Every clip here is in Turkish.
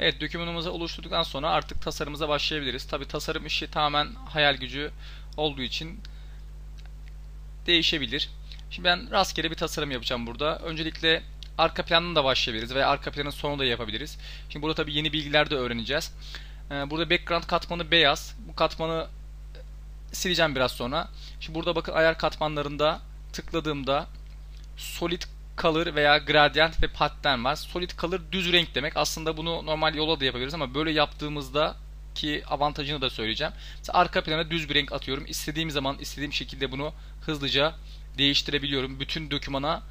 Evet dokümanımızı oluşturduktan sonra artık tasarımıza başlayabiliriz. Tabi tasarım işi tamamen hayal gücü olduğu için değişebilir. Şimdi ben rastgele bir tasarım yapacağım burada. Öncelikle arka planını da başlayabiliriz veya arka planın sonu da yapabiliriz. Şimdi burada tabi yeni bilgiler de öğreneceğiz. Ee, burada background katmanı beyaz. Bu katmanı sileceğim biraz sonra. Şimdi burada bakın ayar katmanlarında tıkladığımda solid color veya gradient ve pattern var. Solid color düz renk demek. Aslında bunu normal yola da yapabiliriz ama böyle yaptığımızda ki avantajını da söyleyeceğim. Mesela arka plana düz bir renk atıyorum. İstediğim zaman istediğim şekilde bunu hızlıca değiştirebiliyorum. Bütün dokümana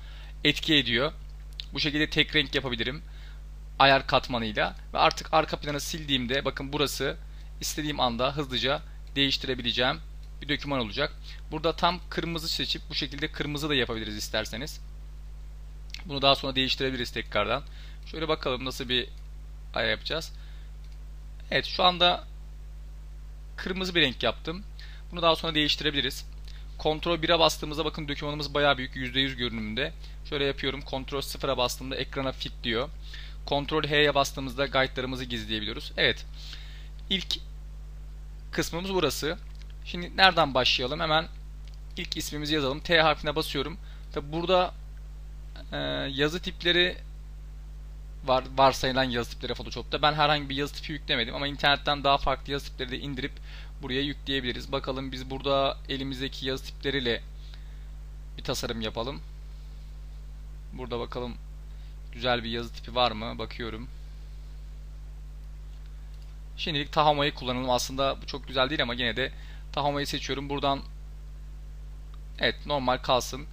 etki ediyor. Bu şekilde tek renk yapabilirim. Ayar katmanıyla ve artık arka planı sildiğimde bakın burası istediğim anda hızlıca değiştirebileceğim bir doküman olacak. Burada tam kırmızı seçip bu şekilde kırmızı da yapabiliriz isterseniz. Bunu daha sonra değiştirebiliriz tekrardan. Şöyle bakalım nasıl bir ayar yapacağız. Evet şu anda kırmızı bir renk yaptım. Bunu daha sonra değiştirebiliriz. Ctrl 1'e bastığımızda bakın dokümanımız bayağı büyük %100 görünümünde. Şöyle yapıyorum. Ctrl 0'a bastığımda ekrana fit diyor. Ctrl H'ye bastığımızda guide'larımızı gizleyebiliyoruz. Evet. İlk kısmımız burası. Şimdi nereden başlayalım? Hemen ilk ismimizi yazalım. T harfine basıyorum. Tabi burada e, yazı tipleri var varsayılan yazı tipleri Photoshop'ta. Ben herhangi bir yazı tipi yüklemedim ama internetten daha farklı yazı tipleri de indirip buraya yükleyebiliriz. Bakalım biz burada elimizdeki yazı tipleriyle bir tasarım yapalım. Burada bakalım güzel bir yazı tipi var mı? Bakıyorum. Şimdilik Tahama'yı kullanalım. Aslında bu çok güzel değil ama yine de Tahama'yı seçiyorum. Buradan evet normal kalsın.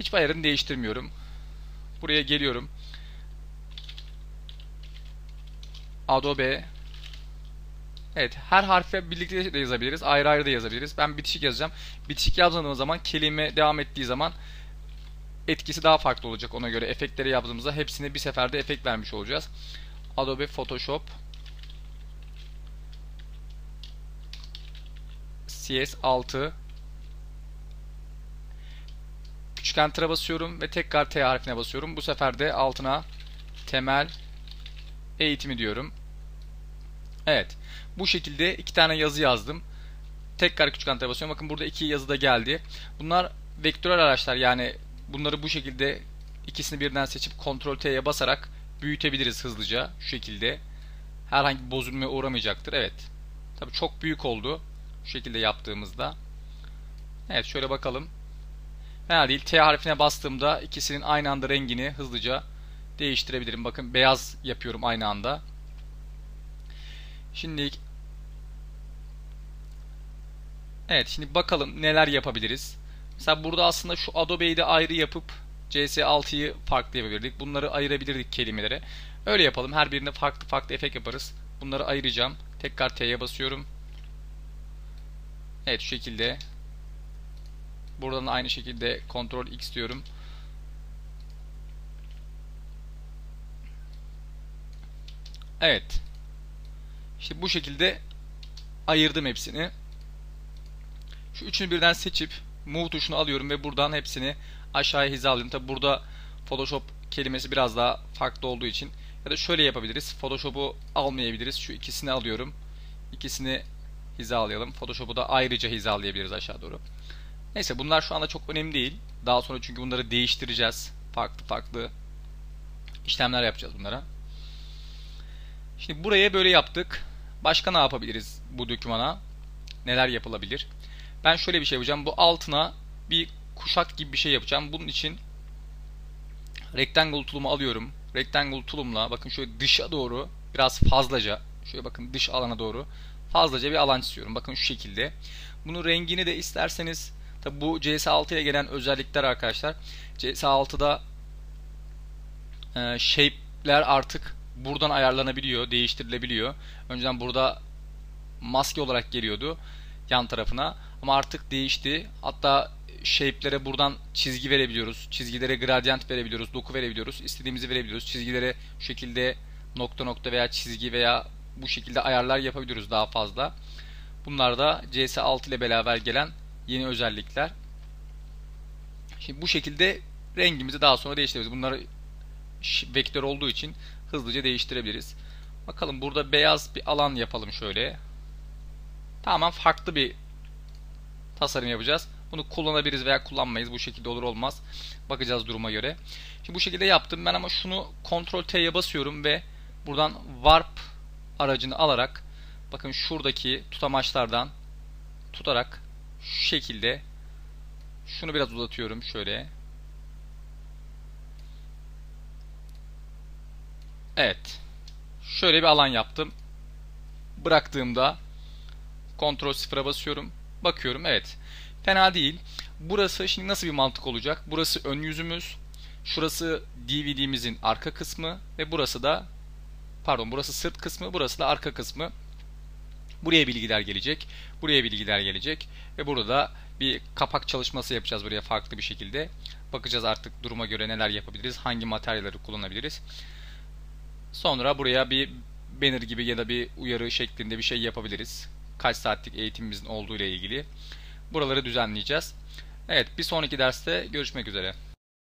Hiçbir ayarını değiştirmiyorum. Buraya geliyorum. Adobe Evet her harfe birlikte de yazabiliriz. Ayrı ayrı da yazabiliriz. Ben bitişik yazacağım. Bitişik yazdığım zaman kelime devam ettiği zaman etkisi daha farklı olacak ona göre. Efektleri yaptığımızda hepsine bir seferde efekt vermiş olacağız. Adobe Photoshop CS6 Küçük enter'a basıyorum ve tekrar T harfine basıyorum. Bu sefer de altına temel eğitimi diyorum. Evet. Bu şekilde iki tane yazı yazdım. Tekrar küçük enter'a basıyorum. Bakın burada iki yazı da geldi. Bunlar vektörel araçlar yani bunları bu şekilde ikisini birden seçip Ctrl T'ye basarak büyütebiliriz hızlıca şu şekilde. Herhangi bir bozulmaya uğramayacaktır. Evet. Tabii çok büyük oldu. Şu şekilde yaptığımızda. Evet şöyle bakalım. Fena değil. T harfine bastığımda ikisinin aynı anda rengini hızlıca değiştirebilirim. Bakın beyaz yapıyorum aynı anda. Şimdi Evet şimdi bakalım neler yapabiliriz. Mesela burada aslında şu Adobe'yi de ayrı yapıp CS6'yı farklı yapabilirdik. Bunları ayırabilirdik kelimelere. Öyle yapalım. Her birine farklı farklı efekt yaparız. Bunları ayıracağım. Tekrar T'ye basıyorum. Evet şu şekilde. Buradan da aynı şekilde Ctrl X diyorum. Evet. İşte bu şekilde ayırdım hepsini. Şu üçünü birden seçip Move tuşunu alıyorum ve buradan hepsini aşağıya hizalıyorum. Tabi burada Photoshop kelimesi biraz daha farklı olduğu için ya da şöyle yapabiliriz. Photoshop'u almayabiliriz. Şu ikisini alıyorum. İkisini hizalayalım. Photoshop'u da ayrıca hizalayabiliriz aşağı doğru. Neyse bunlar şu anda çok önemli değil. Daha sonra çünkü bunları değiştireceğiz. Farklı farklı işlemler yapacağız bunlara. Şimdi buraya böyle yaptık. Başka ne yapabiliriz bu dokümana? Neler yapılabilir? Ben şöyle bir şey yapacağım. Bu altına bir kuşak gibi bir şey yapacağım. Bunun için rectangle tool'umu alıyorum. Rectangle tool'umla bakın şöyle dışa doğru biraz fazlaca şöyle bakın dış alana doğru fazlaca bir alan istiyorum. Bakın şu şekilde. Bunun rengini de isterseniz tabi bu CS6 ile gelen özellikler arkadaşlar. CS6'da e, shape'ler artık buradan ayarlanabiliyor, değiştirilebiliyor. Önceden burada maske olarak geliyordu yan tarafına ama artık değişti. Hatta shape'lere buradan çizgi verebiliyoruz. Çizgilere gradient verebiliyoruz, doku verebiliyoruz. İstediğimizi verebiliyoruz. Çizgilere şu şekilde nokta nokta veya çizgi veya bu şekilde ayarlar yapabiliyoruz daha fazla. Bunlar da CS6 ile beraber gelen yeni özellikler. Şimdi bu şekilde rengimizi daha sonra değiştiririz. Bunlar vektör olduğu için hızlıca değiştirebiliriz. Bakalım burada beyaz bir alan yapalım şöyle. Tamamen farklı bir tasarım yapacağız. Bunu kullanabiliriz veya kullanmayız. Bu şekilde olur olmaz. Bakacağız duruma göre. Şimdi bu şekilde yaptım ben ama şunu Ctrl T'ye basıyorum ve buradan Warp aracını alarak bakın şuradaki tutamaçlardan tutarak şu şekilde şunu biraz uzatıyorum şöyle. Evet. Şöyle bir alan yaptım. Bıraktığımda Ctrl 0'a basıyorum. Bakıyorum evet. Fena değil. Burası şimdi nasıl bir mantık olacak? Burası ön yüzümüz. Şurası DVD'mizin arka kısmı ve burası da pardon burası sırt kısmı, burası da arka kısmı. Buraya bilgiler gelecek. Buraya bilgiler gelecek ve burada bir kapak çalışması yapacağız buraya farklı bir şekilde. Bakacağız artık duruma göre neler yapabiliriz, hangi materyalleri kullanabiliriz. Sonra buraya bir banner gibi ya da bir uyarı şeklinde bir şey yapabiliriz. Kaç saatlik eğitimimizin olduğu ile ilgili. Buraları düzenleyeceğiz. Evet bir sonraki derste görüşmek üzere.